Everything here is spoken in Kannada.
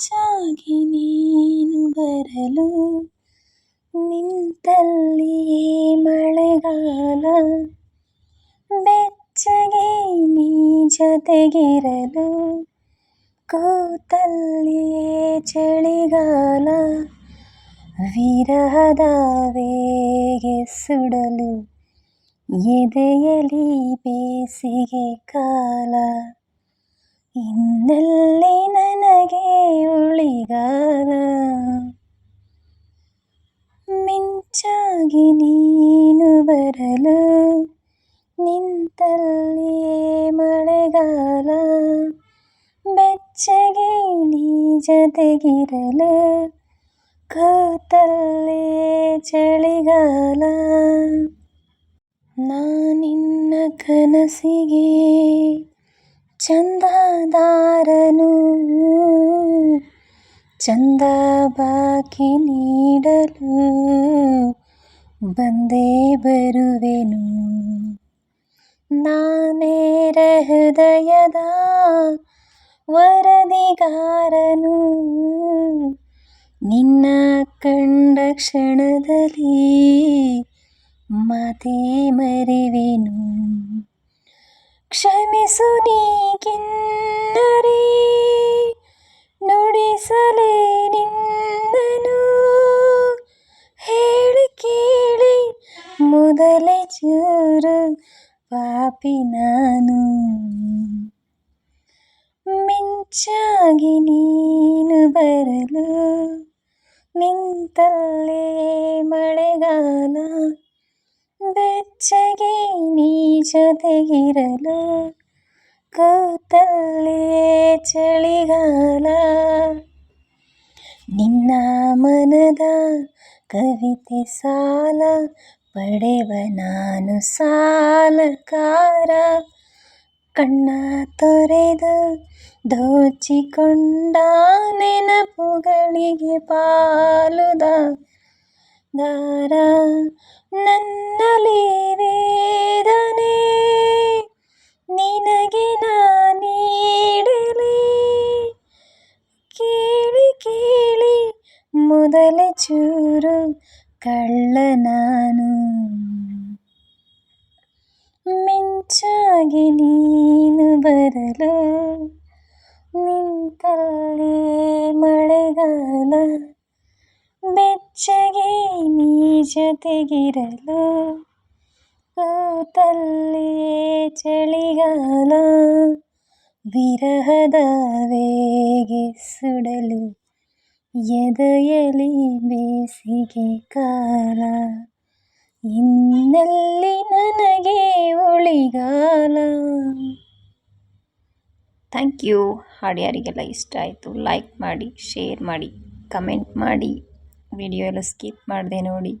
ಮಿಂಚಾಗಿ ನೀನು ಬರಲು ನಿಂತಲ್ಲಿಯೇ ಮಳೆಗಾಲ. ಬೆಚ್ಚಗೆ ನೀ ಜೊತೆಗಿರಲು ಕೂತಲ್ಲಿಯೇ ಚಳಿಗಾಲ. ವಿರಹದ ವೇಗೆ ಸುಡಲು ಎದೆಯಲಿ ಬೇಸಿಗೆ ಕಾಲ. ಇನ್ನೆಲ್ಲಿ ನನಗೆ ಉಳಿಗಾಲ? ಮಿಂಚಾಗಿ ನೀನು ಬರಲು, ನಿಂತಲ್ಲಿಯೇ ಮಳೆಗಾಲ. ಬೆಚ್ಚಗೆ ನೀ ಜೊತೆಗಿರಲು ಕೂತಲ್ಲಿಯೇ ಚಳಿಗಾಲ. ನಾನಿನ್ನ ಕನಸಿಗೆ ಚಂದದಾರನು ಚಂದ ಬಾಕಿ ನೀಡಲು ಬಂದೇ ಬರುವೆನು. ನಾನೇರ ಹೃದಯದ ವರದಿಗಾರನು. ನಿನ್ನ ಕಂಡ ಕ್ಷಣದಲ್ಲಿ ಮಾತೇ ಮರೆವೆನು ಕ್ಷಮಿಸು ನೀಗಿನ್ನರೆ ನುಡಿಸಲೇ ನಿನ್ನನು. ಹೇಳಿ ಕೇಳಿ ಮೊದಲೇ ಚೂರು ಪಾಪಿ ನಾನು. ಮಿಂಚಾಗಿ ನೀನು ಬರಲು ನಿಂತಲ್ಲೇ ಮಳೆಗಾಲ. ಬೆಚ್ಚಗೆ ನೀ ಜೊತೆಗಿರಲು ಕೂತಲ್ಲೇ ಚಳಿಗಾಲ ನಿನ್ನ ಮನದ ಕವಿತೆ ಸಾಲ ಪಡೆವ ನಾನು ಸಾಲಕಾರ ಕಣ್ಣ ತೊರೆದು ದೋಚಿಕೊಂಡ ನೆನಪುಗಳಿಗೆ ಪಾಲುದ ದಾರ ನನ್ನಲ್ಲಿ ವೇದನೆ ನಿನಗೆ ನಾ ನೀಡಲಿ ಕೇಳಿ ಕೇಳಿ ಮೊದಲೇ ಚೂರು ಕಳ್ಳ ನಾನು ಮಿಂಚಾಗಿ ನೀನು ಬರಲು ನಿಂತಲ್ಲಿ ಮಳೆಗಾಲ ಬೆಚ್ಚಗೆ ನೀ ಜೊತೆಗಿರಲು ಕೂತಲ್ಲಿಯೇ ಚಳಿಗಾಲ ವಿರಹದ ವೇಗೆ ಸುಡಲು ಎದೆಯಲಿ ಬೇಸಿಗೆ ಕಾಲ. ಇನ್ನೆಲ್ಲಿ ನನಗೆ ಉಳಿಗಾಲ. Thank you. ಹಾಡು ಯಾರಿಗೆಲ್ಲ ಇಷ್ಟ ಆಯಿತು. ಲೈಕ್ ಮಾಡಿ, ಶೇರ್ ಮಾಡಿ, ಕಮೆಂಟ್ ಮಾಡಿ. ವಿಡಿಯೋ ಎಲ್ಲ ಸ್ಕಿಪ್ ಮಾಡಿದೆ ನೋಡಿ.